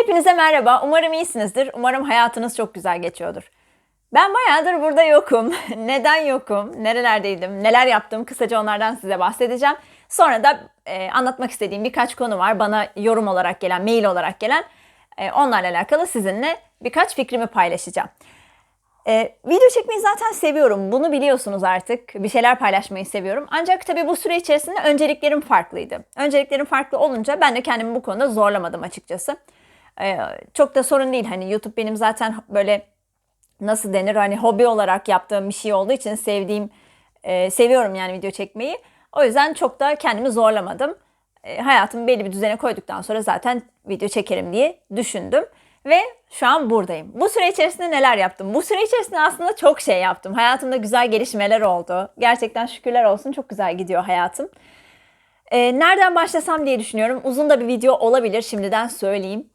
Hepinize merhaba. Umarım iyisinizdir. Umarım hayatınız çok güzel geçiyordur. Ben bayağıdır burada yokum. Neden yokum? Nerelerdeydim? Neler yaptım? Kısaca onlardan size bahsedeceğim. Sonra da e, anlatmak istediğim birkaç konu var. Bana yorum olarak gelen, mail olarak gelen. E, onlarla alakalı sizinle birkaç fikrimi paylaşacağım. E, video çekmeyi zaten seviyorum. Bunu biliyorsunuz artık. Bir şeyler paylaşmayı seviyorum. Ancak tabii bu süre içerisinde önceliklerim farklıydı. Önceliklerim farklı olunca ben de kendimi bu konuda zorlamadım açıkçası. E, çok da sorun değil. Hani YouTube benim zaten böyle nasıl denir hani hobi olarak yaptığım bir şey olduğu için sevdiğim, e, seviyorum yani video çekmeyi. O yüzden çok da kendimi zorlamadım. E, hayatımı belli bir düzene koyduktan sonra zaten video çekerim diye düşündüm. Ve şu an buradayım. Bu süre içerisinde neler yaptım? Bu süre içerisinde aslında çok şey yaptım. Hayatımda güzel gelişmeler oldu. Gerçekten şükürler olsun çok güzel gidiyor hayatım. Ee, nereden başlasam diye düşünüyorum. Uzun da bir video olabilir şimdiden söyleyeyim.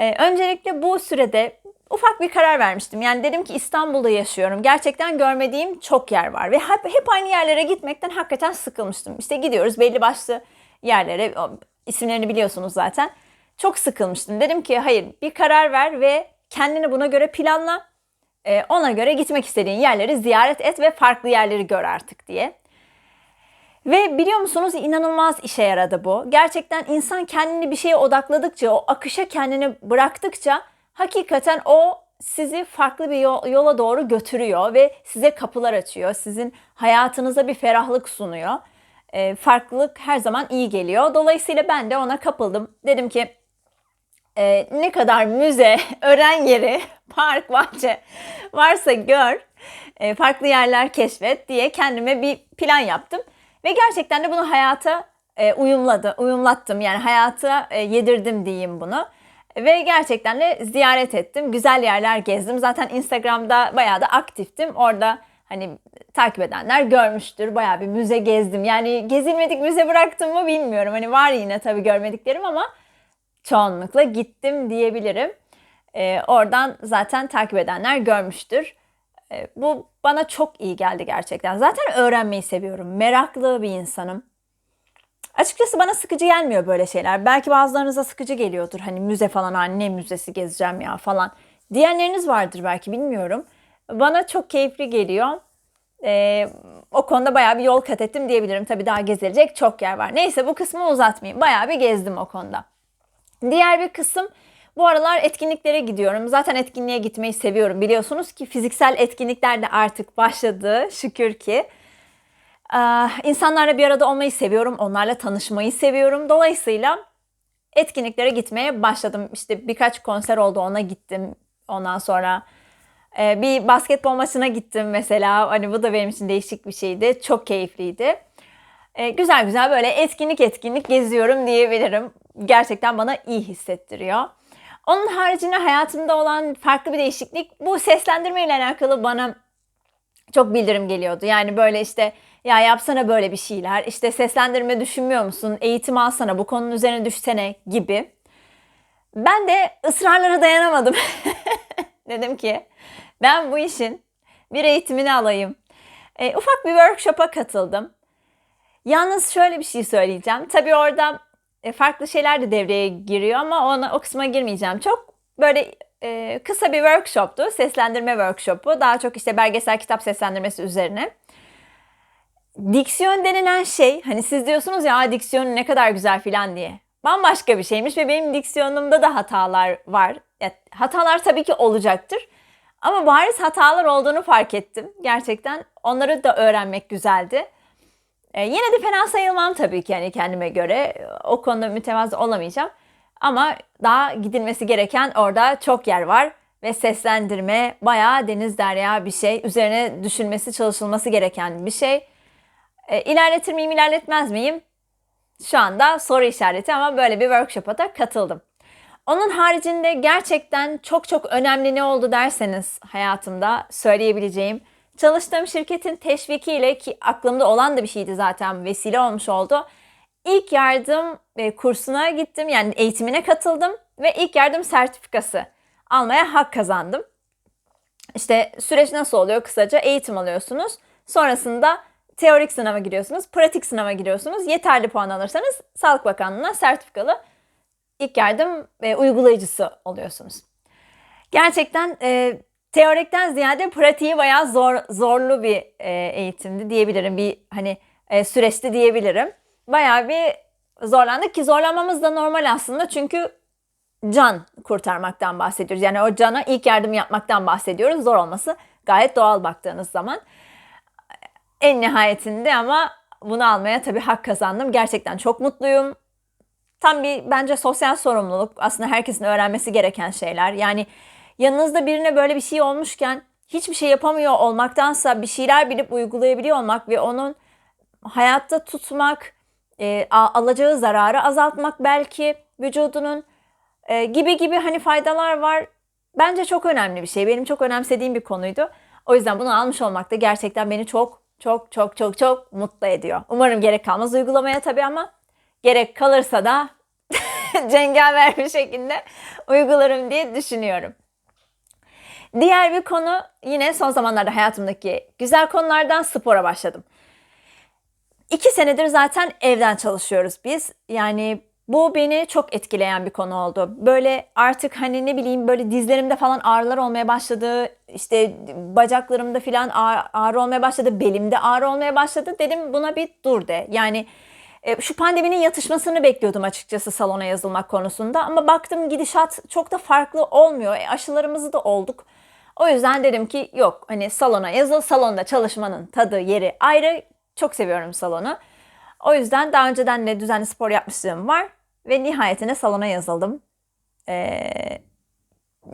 Ee, öncelikle bu sürede ufak bir karar vermiştim. Yani dedim ki İstanbul'da yaşıyorum. Gerçekten görmediğim çok yer var. Ve hep, hep aynı yerlere gitmekten hakikaten sıkılmıştım. İşte gidiyoruz belli başlı yerlere. isimlerini biliyorsunuz zaten çok sıkılmıştım. Dedim ki hayır bir karar ver ve kendini buna göre planla. E, ona göre gitmek istediğin yerleri ziyaret et ve farklı yerleri gör artık diye. Ve biliyor musunuz inanılmaz işe yaradı bu. Gerçekten insan kendini bir şeye odakladıkça, o akışa kendini bıraktıkça hakikaten o sizi farklı bir yola doğru götürüyor ve size kapılar açıyor. Sizin hayatınıza bir ferahlık sunuyor. E, farklılık her zaman iyi geliyor. Dolayısıyla ben de ona kapıldım. Dedim ki e, ne kadar müze, öğren yeri, park, bahçe varsa gör, e, farklı yerler keşfet diye kendime bir plan yaptım. Ve gerçekten de bunu hayata e, uyumladı, uyumlattım. Yani hayata e, yedirdim diyeyim bunu. Ve gerçekten de ziyaret ettim. Güzel yerler gezdim. Zaten Instagram'da bayağı da aktiftim. Orada hani takip edenler görmüştür. Bayağı bir müze gezdim. Yani gezilmedik müze bıraktım mı bilmiyorum. Hani var yine tabii görmediklerim ama çoğunlukla gittim diyebilirim. E, oradan zaten takip edenler görmüştür. E, bu bana çok iyi geldi gerçekten. Zaten öğrenmeyi seviyorum. Meraklı bir insanım. Açıkçası bana sıkıcı gelmiyor böyle şeyler. Belki bazılarınıza sıkıcı geliyordur. Hani müze falan, anne müzesi gezeceğim ya falan. Diyenleriniz vardır belki bilmiyorum. Bana çok keyifli geliyor. Ee, o konuda bayağı bir yol kat ettim diyebilirim. Tabii daha gezilecek çok yer var. Neyse bu kısmı uzatmayayım. Bayağı bir gezdim o konuda. Diğer bir kısım bu aralar etkinliklere gidiyorum. Zaten etkinliğe gitmeyi seviyorum. Biliyorsunuz ki fiziksel etkinlikler de artık başladı şükür ki. Ee, insanlarla bir arada olmayı seviyorum. Onlarla tanışmayı seviyorum. Dolayısıyla etkinliklere gitmeye başladım. İşte birkaç konser oldu ona gittim. Ondan sonra e, bir basketbol maçına gittim mesela. Hani bu da benim için değişik bir şeydi. Çok keyifliydi. E, güzel güzel böyle etkinlik etkinlik geziyorum diyebilirim gerçekten bana iyi hissettiriyor. Onun haricinde hayatımda olan farklı bir değişiklik bu seslendirme ile alakalı bana çok bildirim geliyordu. Yani böyle işte ya yapsana böyle bir şeyler, işte seslendirme düşünmüyor musun, eğitim alsana, bu konunun üzerine düşsene gibi. Ben de ısrarlara dayanamadım. Dedim ki ben bu işin bir eğitimini alayım. E, ufak bir workshop'a katıldım. Yalnız şöyle bir şey söyleyeceğim. Tabii orada e, farklı şeyler de devreye giriyor ama ona o kısma girmeyeceğim. Çok böyle e, kısa bir workshoptu. Seslendirme workshopu. Daha çok işte belgesel kitap seslendirmesi üzerine. Diksiyon denilen şey hani siz diyorsunuz ya diksiyon ne kadar güzel filan diye. Bambaşka bir şeymiş ve benim diksiyonumda da hatalar var. Ya, hatalar tabii ki olacaktır. Ama bariz hatalar olduğunu fark ettim. Gerçekten onları da öğrenmek güzeldi. E, yine de fena sayılmam tabii ki yani kendime göre. O konuda mütevazı olamayacağım. Ama daha gidilmesi gereken orada çok yer var. Ve seslendirme bayağı deniz derya bir şey. Üzerine düşünmesi, çalışılması gereken bir şey. E, ilerletir miyim, ilerletmez miyim? Şu anda soru işareti ama böyle bir workshop'a da katıldım. Onun haricinde gerçekten çok çok önemli ne oldu derseniz hayatımda söyleyebileceğim Çalıştığım şirketin teşvikiyle ki aklımda olan da bir şeydi zaten vesile olmuş oldu. İlk yardım e, kursuna gittim yani eğitimine katıldım ve ilk yardım sertifikası almaya hak kazandım. İşte süreç nasıl oluyor kısaca eğitim alıyorsunuz. Sonrasında teorik sınava giriyorsunuz, pratik sınava giriyorsunuz. Yeterli puan alırsanız Sağlık Bakanlığı'na sertifikalı ilk yardım e, uygulayıcısı oluyorsunuz. Gerçekten e, teorikten ziyade pratiği bayağı zor zorlu bir e, eğitimdi diyebilirim. Bir hani e, süreçti diyebilirim. Bayağı bir zorlandık ki zorlanmamız da normal aslında çünkü can kurtarmaktan bahsediyoruz. Yani o cana ilk yardım yapmaktan bahsediyoruz. Zor olması gayet doğal baktığınız zaman. En nihayetinde ama bunu almaya tabii hak kazandım. Gerçekten çok mutluyum. Tam bir bence sosyal sorumluluk. Aslında herkesin öğrenmesi gereken şeyler. Yani yanınızda birine böyle bir şey olmuşken hiçbir şey yapamıyor olmaktansa bir şeyler bilip uygulayabiliyor olmak ve onun hayatta tutmak, e, alacağı zararı azaltmak belki vücudunun e, gibi gibi hani faydalar var. Bence çok önemli bir şey. Benim çok önemsediğim bir konuydu. O yüzden bunu almış olmak da gerçekten beni çok çok çok çok çok mutlu ediyor. Umarım gerek kalmaz uygulamaya tabii ama gerek kalırsa da cengaver bir şekilde uygularım diye düşünüyorum. Diğer bir konu yine son zamanlarda hayatımdaki güzel konulardan spora başladım. İki senedir zaten evden çalışıyoruz biz. Yani bu beni çok etkileyen bir konu oldu. Böyle artık hani ne bileyim böyle dizlerimde falan ağrılar olmaya başladı. İşte bacaklarımda falan ağrı, ağrı olmaya başladı. Belimde ağrı olmaya başladı. Dedim buna bir dur de. Yani e, şu pandeminin yatışmasını bekliyordum açıkçası salona yazılmak konusunda. Ama baktım gidişat çok da farklı olmuyor. E, aşılarımızı da olduk. O yüzden dedim ki yok hani salona yazıl. Salonda çalışmanın tadı yeri ayrı. Çok seviyorum salonu. O yüzden daha önceden de düzenli spor yapmışlığım var. Ve nihayetinde salona yazıldım. Ee,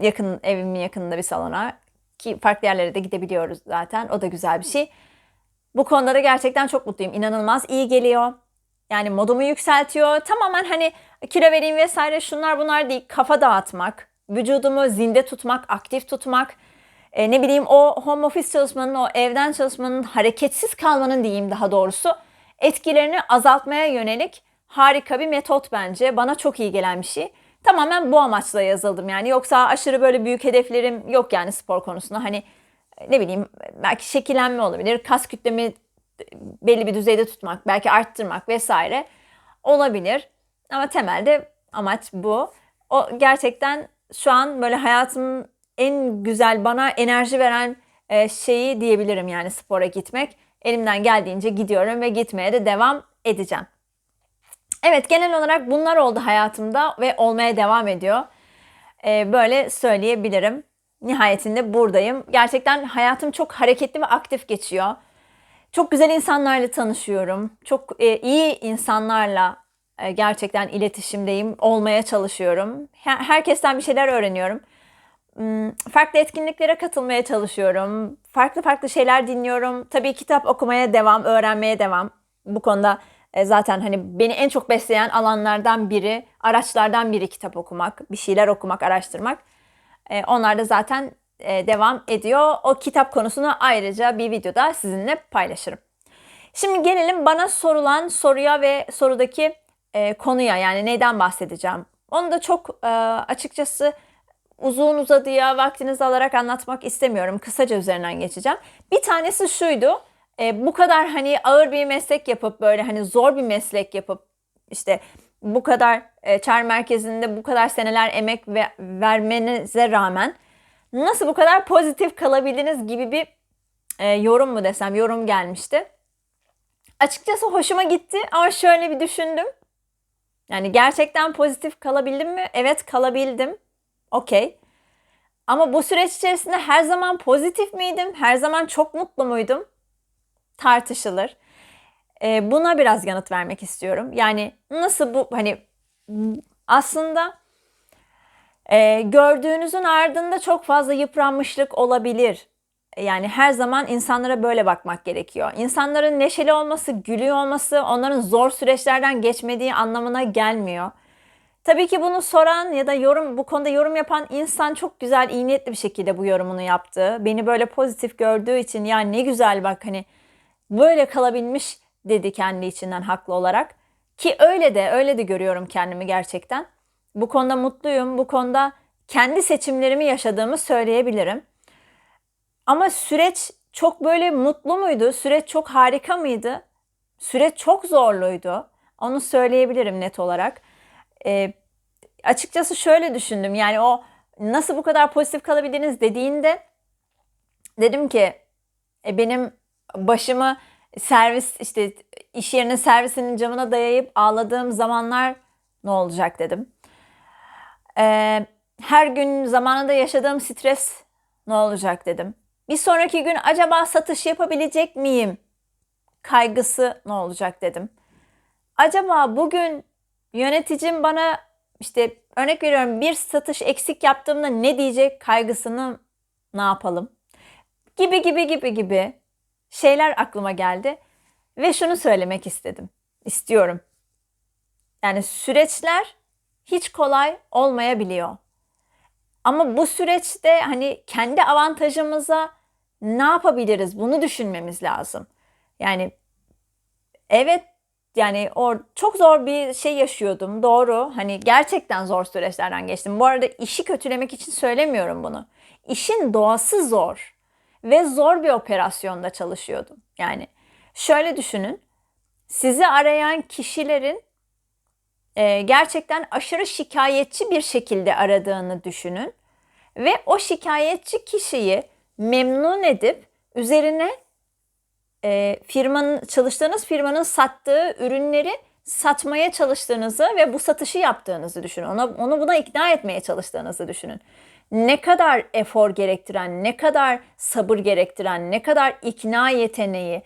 yakın evimin yakınında bir salona. Ki farklı yerlere de gidebiliyoruz zaten. O da güzel bir şey. Bu konuda da gerçekten çok mutluyum. İnanılmaz iyi geliyor. Yani modumu yükseltiyor. Tamamen hani kilo vereyim vesaire şunlar bunlar değil. Kafa dağıtmak, vücudumu zinde tutmak, aktif tutmak. E, ne bileyim o home office çalışmanın, o evden çalışmanın, hareketsiz kalmanın diyeyim daha doğrusu etkilerini azaltmaya yönelik harika bir metot bence. Bana çok iyi gelen bir şey. Tamamen bu amaçla yazıldım yani. Yoksa aşırı böyle büyük hedeflerim yok yani spor konusunda. Hani ne bileyim belki şekillenme olabilir. Kas kütlemi belli bir düzeyde tutmak, belki arttırmak vesaire olabilir. Ama temelde amaç bu. O gerçekten şu an böyle hayatımın en güzel bana enerji veren e, şeyi diyebilirim yani spora gitmek. Elimden geldiğince gidiyorum ve gitmeye de devam edeceğim. Evet genel olarak bunlar oldu hayatımda ve olmaya devam ediyor. Ee, böyle söyleyebilirim. Nihayetinde buradayım. Gerçekten hayatım çok hareketli ve aktif geçiyor. Çok güzel insanlarla tanışıyorum. Çok e, iyi insanlarla e, gerçekten iletişimdeyim. Olmaya çalışıyorum. Her, herkesten bir şeyler öğreniyorum. Hmm, farklı etkinliklere katılmaya çalışıyorum. Farklı farklı şeyler dinliyorum. Tabii kitap okumaya devam, öğrenmeye devam. Bu konuda e, zaten hani beni en çok besleyen alanlardan biri, araçlardan biri kitap okumak, bir şeyler okumak, araştırmak. E, onlar da zaten e, devam ediyor. O kitap konusunu ayrıca bir videoda sizinle paylaşırım. Şimdi gelelim bana sorulan soruya ve sorudaki konuya yani neyden bahsedeceğim. Onu da çok açıkçası uzun uzadıya vaktinizi alarak anlatmak istemiyorum. Kısaca üzerinden geçeceğim. Bir tanesi şuydu e, bu kadar hani ağır bir meslek yapıp böyle hani zor bir meslek yapıp işte bu kadar e, çağrı merkezinde bu kadar seneler emek ve vermenize rağmen nasıl bu kadar pozitif kalabildiniz gibi bir e, yorum mu desem yorum gelmişti. Açıkçası hoşuma gitti ama şöyle bir düşündüm. Yani gerçekten pozitif kalabildim mi? Evet kalabildim. Okey. Ama bu süreç içerisinde her zaman pozitif miydim? Her zaman çok mutlu muydum? tartışılır. E, buna biraz yanıt vermek istiyorum. Yani nasıl bu hani aslında e, gördüğünüzün ardında çok fazla yıpranmışlık olabilir. Yani her zaman insanlara böyle bakmak gerekiyor. İnsanların neşeli olması, gülüyor olması onların zor süreçlerden geçmediği anlamına gelmiyor. Tabii ki bunu soran ya da yorum bu konuda yorum yapan insan çok güzel, iyi niyetli bir şekilde bu yorumunu yaptı. Beni böyle pozitif gördüğü için ya ne güzel bak hani böyle kalabilmiş dedi kendi içinden haklı olarak. Ki öyle de öyle de görüyorum kendimi gerçekten. Bu konuda mutluyum. Bu konuda kendi seçimlerimi yaşadığımı söyleyebilirim. Ama süreç çok böyle mutlu muydu? Süreç çok harika mıydı? Süreç çok zorluydu. Onu söyleyebilirim net olarak. Ee, açıkçası şöyle düşündüm. Yani o nasıl bu kadar pozitif kalabildiniz dediğinde dedim ki e, benim başımı servis işte iş yerinin servisinin camına dayayıp ağladığım zamanlar ne olacak dedim. Ee, her gün zamanında yaşadığım stres ne olacak dedim. Bir sonraki gün acaba satış yapabilecek miyim? Kaygısı ne olacak dedim. Acaba bugün yöneticim bana işte örnek veriyorum bir satış eksik yaptığımda ne diyecek kaygısını ne yapalım? Gibi gibi gibi gibi şeyler aklıma geldi ve şunu söylemek istedim. İstiyorum. Yani süreçler hiç kolay olmayabiliyor. Ama bu süreçte hani kendi avantajımıza ne yapabiliriz? Bunu düşünmemiz lazım. Yani evet yani o çok zor bir şey yaşıyordum. Doğru. Hani gerçekten zor süreçlerden geçtim. Bu arada işi kötülemek için söylemiyorum bunu. İşin doğası zor ve zor bir operasyonda çalışıyordum. Yani şöyle düşünün. Sizi arayan kişilerin e, gerçekten aşırı şikayetçi bir şekilde aradığını düşünün ve o şikayetçi kişiyi memnun edip üzerine e, firmanın çalıştığınız firmanın sattığı ürünleri satmaya çalıştığınızı ve bu satışı yaptığınızı düşünün. Ona, onu buna ikna etmeye çalıştığınızı düşünün. Ne kadar efor gerektiren, ne kadar sabır gerektiren, ne kadar ikna yeteneği,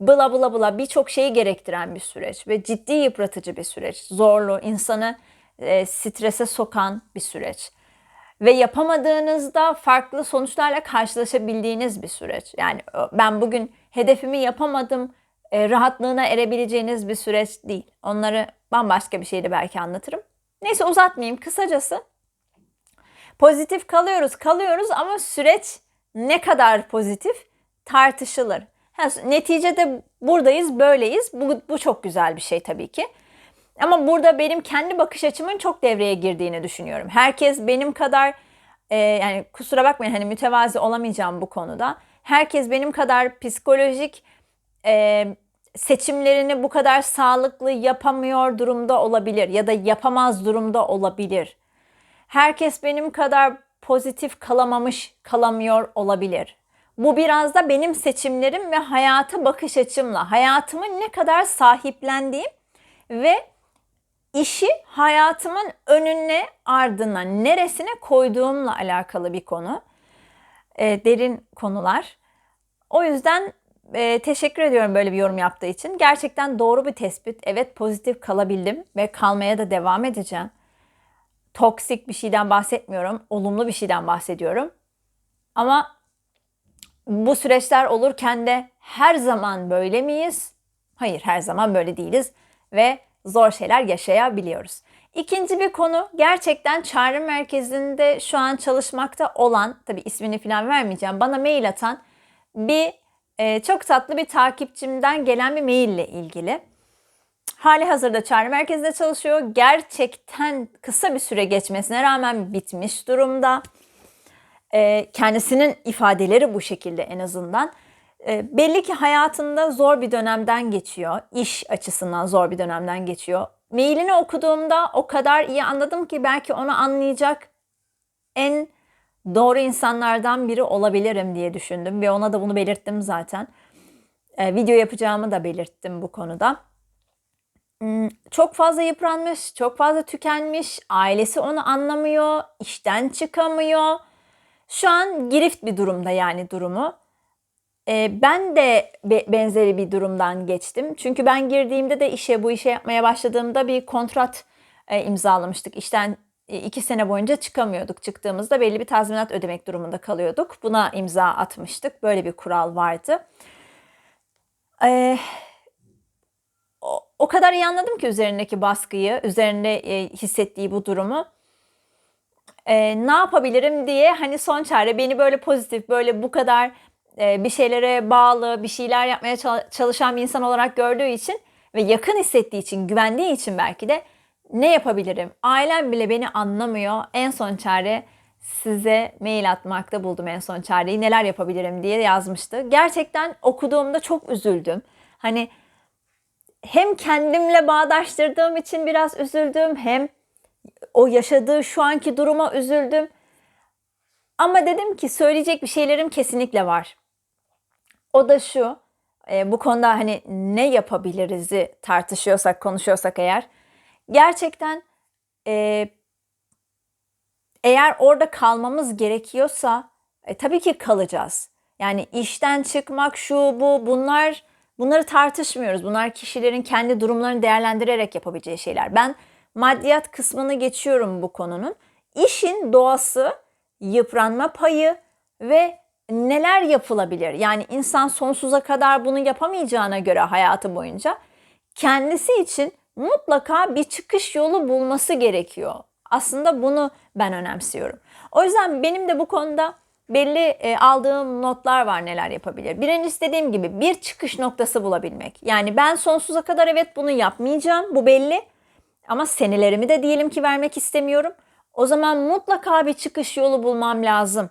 bla bla bla birçok şeyi gerektiren bir süreç ve ciddi yıpratıcı bir süreç. Zorlu, insanı e, strese sokan bir süreç. Ve yapamadığınızda farklı sonuçlarla karşılaşabildiğiniz bir süreç. Yani ben bugün hedefimi yapamadım, e, rahatlığına erebileceğiniz bir süreç değil. Onları bambaşka bir şeyde belki anlatırım. Neyse uzatmayayım. Kısacası pozitif kalıyoruz, kalıyoruz ama süreç ne kadar pozitif tartışılır. Neticede buradayız, böyleyiz. Bu, bu çok güzel bir şey tabii ki. Ama burada benim kendi bakış açımın çok devreye girdiğini düşünüyorum. Herkes benim kadar e, yani kusura bakmayın hani mütevazi olamayacağım bu konuda. Herkes benim kadar psikolojik e, seçimlerini bu kadar sağlıklı yapamıyor durumda olabilir ya da yapamaz durumda olabilir. Herkes benim kadar pozitif kalamamış, kalamıyor olabilir. Bu biraz da benim seçimlerim ve hayata bakış açımla, hayatımı ne kadar sahiplendiğim ve işi hayatımın önüne, ardına, neresine koyduğumla alakalı bir konu. E, derin konular. O yüzden e, teşekkür ediyorum böyle bir yorum yaptığı için. Gerçekten doğru bir tespit. Evet pozitif kalabildim ve kalmaya da devam edeceğim. Toksik bir şeyden bahsetmiyorum. Olumlu bir şeyden bahsediyorum. Ama bu süreçler olurken de her zaman böyle miyiz? Hayır, her zaman böyle değiliz ve zor şeyler yaşayabiliyoruz. İkinci bir konu gerçekten çağrı merkezinde şu an çalışmakta olan, tabi ismini falan vermeyeceğim, bana mail atan bir e, çok tatlı bir takipçimden gelen bir mail ile ilgili. Hali hazırda çağrı merkezinde çalışıyor. Gerçekten kısa bir süre geçmesine rağmen bitmiş durumda. E, kendisinin ifadeleri bu şekilde en azından. E, belli ki hayatında zor bir dönemden geçiyor. İş açısından zor bir dönemden geçiyor. Mailini okuduğumda o kadar iyi anladım ki belki onu anlayacak en doğru insanlardan biri olabilirim diye düşündüm ve ona da bunu belirttim zaten. E, video yapacağımı da belirttim bu konuda. Hmm, çok fazla yıpranmış, çok fazla tükenmiş, ailesi onu anlamıyor, işten çıkamıyor. Şu an girift bir durumda yani durumu. Ben de be, benzeri bir durumdan geçtim. Çünkü ben girdiğimde de işe bu işe yapmaya başladığımda bir kontrat imzalamıştık. İşten iki sene boyunca çıkamıyorduk. Çıktığımızda belli bir tazminat ödemek durumunda kalıyorduk. Buna imza atmıştık. Böyle bir kural vardı. O, kadar iyi anladım ki üzerindeki baskıyı, üzerinde hissettiği bu durumu. Ee, ne yapabilirim diye hani son çare beni böyle pozitif, böyle bu kadar bir şeylere bağlı, bir şeyler yapmaya çalışan bir insan olarak gördüğü için ve yakın hissettiği için, güvendiği için belki de ne yapabilirim? Ailem bile beni anlamıyor. En son çare size mail atmakta buldum en son çareyi. Neler yapabilirim diye yazmıştı. Gerçekten okuduğumda çok üzüldüm. Hani hem kendimle bağdaştırdığım için biraz üzüldüm hem o yaşadığı şu anki duruma üzüldüm. Ama dedim ki söyleyecek bir şeylerim kesinlikle var. O da şu, e, bu konuda hani ne yapabiliriz'i tartışıyorsak, konuşuyorsak eğer, gerçekten e, eğer orada kalmamız gerekiyorsa e, tabii ki kalacağız. Yani işten çıkmak şu bu bunlar bunları tartışmıyoruz. Bunlar kişilerin kendi durumlarını değerlendirerek yapabileceği şeyler. Ben maddiyat kısmını geçiyorum bu konunun. İşin doğası, yıpranma payı ve neler yapılabilir? Yani insan sonsuza kadar bunu yapamayacağına göre hayatı boyunca kendisi için mutlaka bir çıkış yolu bulması gerekiyor. Aslında bunu ben önemsiyorum. O yüzden benim de bu konuda belli e, aldığım notlar var neler yapabilir. Birincisi dediğim gibi bir çıkış noktası bulabilmek. Yani ben sonsuza kadar evet bunu yapmayacağım bu belli. Ama senelerimi de diyelim ki vermek istemiyorum. O zaman mutlaka bir çıkış yolu bulmam lazım.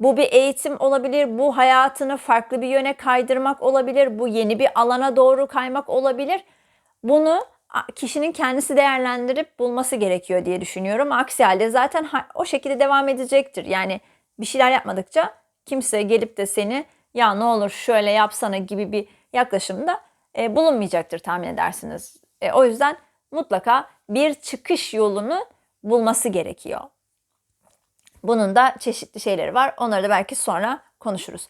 Bu bir eğitim olabilir, bu hayatını farklı bir yöne kaydırmak olabilir, bu yeni bir alana doğru kaymak olabilir. Bunu kişinin kendisi değerlendirip bulması gerekiyor diye düşünüyorum. Aksi halde zaten o şekilde devam edecektir. Yani bir şeyler yapmadıkça kimse gelip de seni ya ne olur şöyle yapsana gibi bir yaklaşımda e, bulunmayacaktır tahmin edersiniz. E, o yüzden mutlaka bir çıkış yolunu bulması gerekiyor. Bunun da çeşitli şeyleri var. Onları da belki sonra konuşuruz.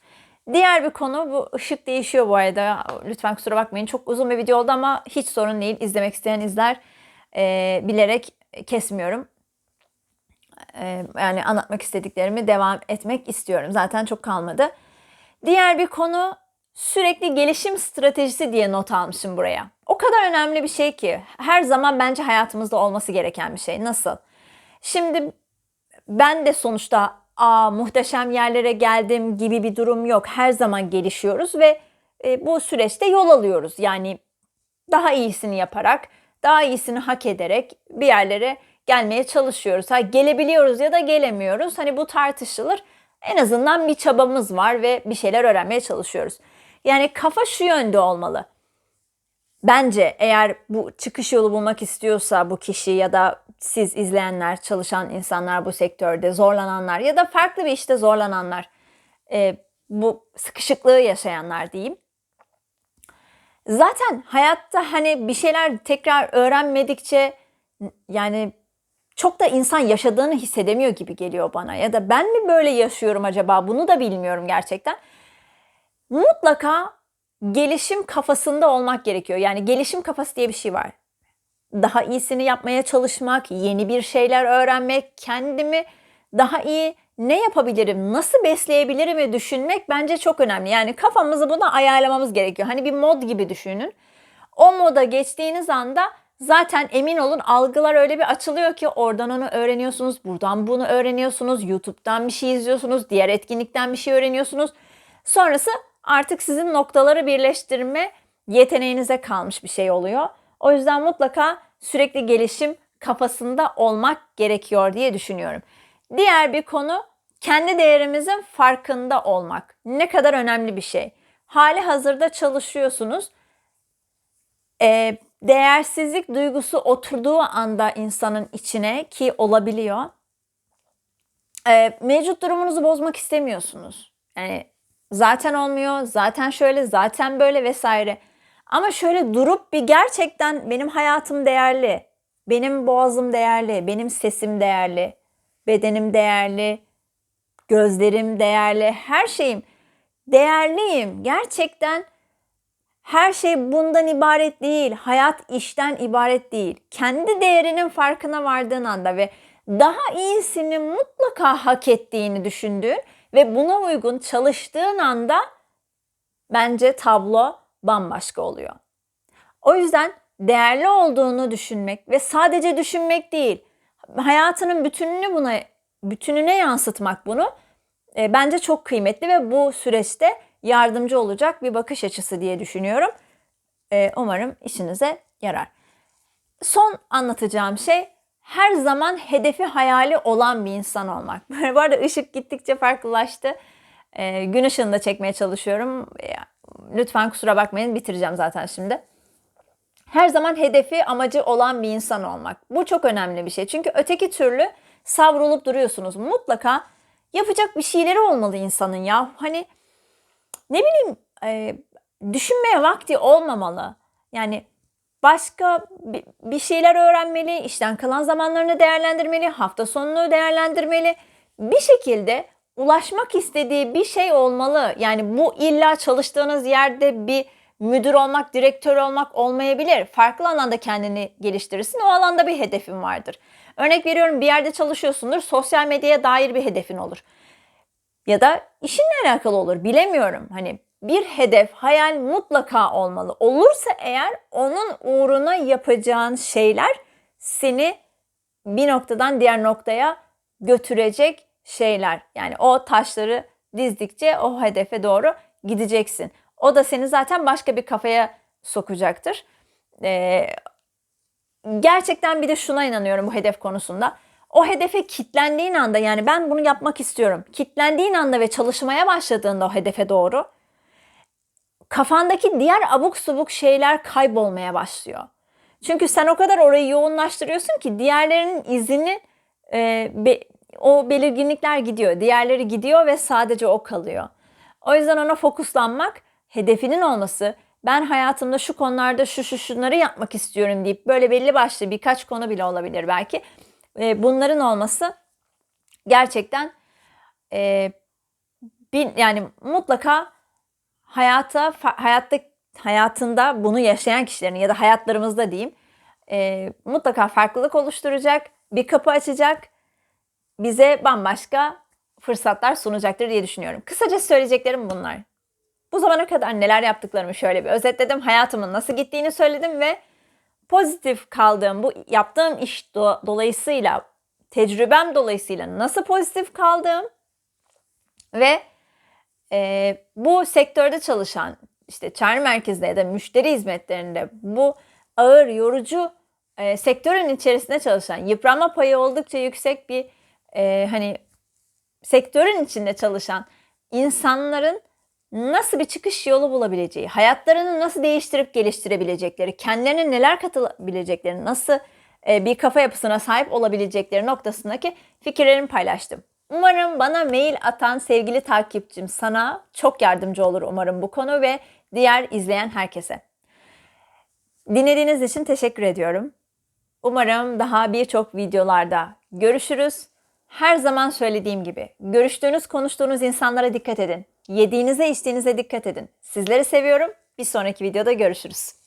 Diğer bir konu bu ışık değişiyor bu arada. Lütfen kusura bakmayın. Çok uzun bir video oldu ama hiç sorun değil. İzlemek isteyen izler. E, bilerek kesmiyorum. E, yani anlatmak istediklerimi devam etmek istiyorum. Zaten çok kalmadı. Diğer bir konu sürekli gelişim stratejisi diye not almışım buraya. O kadar önemli bir şey ki her zaman bence hayatımızda olması gereken bir şey. Nasıl? Şimdi ben de sonuçta aa muhteşem yerlere geldim gibi bir durum yok. Her zaman gelişiyoruz ve e, bu süreçte yol alıyoruz. Yani daha iyisini yaparak, daha iyisini hak ederek bir yerlere gelmeye çalışıyoruz. Ha gelebiliyoruz ya da gelemiyoruz. Hani bu tartışılır. En azından bir çabamız var ve bir şeyler öğrenmeye çalışıyoruz. Yani kafa şu yönde olmalı. Bence eğer bu çıkış yolu bulmak istiyorsa bu kişi ya da siz izleyenler, çalışan insanlar bu sektörde zorlananlar ya da farklı bir işte zorlananlar, e, bu sıkışıklığı yaşayanlar diyeyim. Zaten hayatta hani bir şeyler tekrar öğrenmedikçe yani çok da insan yaşadığını hissedemiyor gibi geliyor bana. Ya da ben mi böyle yaşıyorum acaba bunu da bilmiyorum gerçekten. Mutlaka gelişim kafasında olmak gerekiyor. Yani gelişim kafası diye bir şey var. Daha iyisini yapmaya çalışmak, yeni bir şeyler öğrenmek, kendimi daha iyi ne yapabilirim, nasıl besleyebilirim düşünmek bence çok önemli. Yani kafamızı buna ayarlamamız gerekiyor. Hani bir mod gibi düşünün. O moda geçtiğiniz anda zaten emin olun algılar öyle bir açılıyor ki oradan onu öğreniyorsunuz, buradan bunu öğreniyorsunuz, YouTube'dan bir şey izliyorsunuz, diğer etkinlikten bir şey öğreniyorsunuz. Sonrası artık sizin noktaları birleştirme yeteneğinize kalmış bir şey oluyor. O yüzden mutlaka sürekli gelişim kafasında olmak gerekiyor diye düşünüyorum. Diğer bir konu kendi değerimizin farkında olmak. Ne kadar önemli bir şey. Hali hazırda çalışıyorsunuz. Ee, değersizlik duygusu oturduğu anda insanın içine ki olabiliyor. Ee, mevcut durumunuzu bozmak istemiyorsunuz. Yani zaten olmuyor, zaten şöyle, zaten böyle vesaire. Ama şöyle durup bir gerçekten benim hayatım değerli, benim boğazım değerli, benim sesim değerli, bedenim değerli, gözlerim değerli, her şeyim değerliyim. Gerçekten her şey bundan ibaret değil. Hayat işten ibaret değil. Kendi değerinin farkına vardığın anda ve daha iyisini mutlaka hak ettiğini düşündüğün ve buna uygun çalıştığın anda bence tablo bambaşka oluyor. O yüzden değerli olduğunu düşünmek ve sadece düşünmek değil, hayatının bütününü buna bütününe yansıtmak bunu e, bence çok kıymetli ve bu süreçte yardımcı olacak bir bakış açısı diye düşünüyorum. E, umarım işinize yarar. Son anlatacağım şey her zaman hedefi hayali olan bir insan olmak. Bu arada ışık gittikçe farklılaştı. E, gün ışığında çekmeye çalışıyorum. Lütfen kusura bakmayın bitireceğim zaten şimdi. her zaman hedefi, amacı olan bir insan olmak. Bu çok önemli bir şey. Çünkü öteki türlü savrulup duruyorsunuz. Mutlaka yapacak bir şeyleri olmalı insanın ya. Hani ne bileyim e, düşünmeye vakti olmamalı. Yani başka bi- bir şeyler öğrenmeli, işten kalan zamanlarını değerlendirmeli, hafta sonunu değerlendirmeli. Bir şekilde ulaşmak istediği bir şey olmalı. Yani bu illa çalıştığınız yerde bir müdür olmak, direktör olmak olmayabilir. Farklı alanda kendini geliştirirsin. O alanda bir hedefin vardır. Örnek veriyorum bir yerde çalışıyorsundur. Sosyal medyaya dair bir hedefin olur. Ya da işinle alakalı olur. Bilemiyorum. Hani bir hedef, hayal mutlaka olmalı. Olursa eğer onun uğruna yapacağın şeyler seni bir noktadan diğer noktaya götürecek şeyler. Yani o taşları dizdikçe o hedefe doğru gideceksin. O da seni zaten başka bir kafaya sokacaktır. Ee, gerçekten bir de şuna inanıyorum bu hedef konusunda. O hedefe kitlendiğin anda yani ben bunu yapmak istiyorum. Kitlendiğin anda ve çalışmaya başladığında o hedefe doğru kafandaki diğer abuk subuk şeyler kaybolmaya başlıyor. Çünkü sen o kadar orayı yoğunlaştırıyorsun ki diğerlerinin izini e, o belirginlikler gidiyor. Diğerleri gidiyor ve sadece o kalıyor. O yüzden ona fokuslanmak, hedefinin olması, ben hayatımda şu konularda şu şu şunları yapmak istiyorum deyip böyle belli başlı birkaç konu bile olabilir belki. E, bunların olması gerçekten e, bir, yani mutlaka hayata hayatta hayatında bunu yaşayan kişilerin ya da hayatlarımızda diyeyim e, mutlaka farklılık oluşturacak, bir kapı açacak, bize bambaşka fırsatlar sunacaktır diye düşünüyorum. Kısaca söyleyeceklerim bunlar. Bu zamana kadar neler yaptıklarımı şöyle bir özetledim. Hayatımın nasıl gittiğini söyledim ve pozitif kaldığım bu yaptığım iş do- dolayısıyla tecrübem dolayısıyla nasıl pozitif kaldığım ve e, bu sektörde çalışan işte çağrı merkezinde ya da müşteri hizmetlerinde bu ağır yorucu e, sektörün içerisinde çalışan yıpranma payı oldukça yüksek bir e, hani sektörün içinde çalışan insanların nasıl bir çıkış yolu bulabileceği, hayatlarını nasıl değiştirip geliştirebilecekleri, kendilerine neler katılabilecekleri, nasıl e, bir kafa yapısına sahip olabilecekleri noktasındaki fikirlerimi paylaştım. Umarım bana mail atan sevgili takipçim sana çok yardımcı olur umarım bu konu ve diğer izleyen herkese. Dinlediğiniz için teşekkür ediyorum. Umarım daha birçok videolarda görüşürüz. Her zaman söylediğim gibi görüştüğünüz, konuştuğunuz insanlara dikkat edin. Yediğinize, içtiğinize dikkat edin. Sizleri seviyorum. Bir sonraki videoda görüşürüz.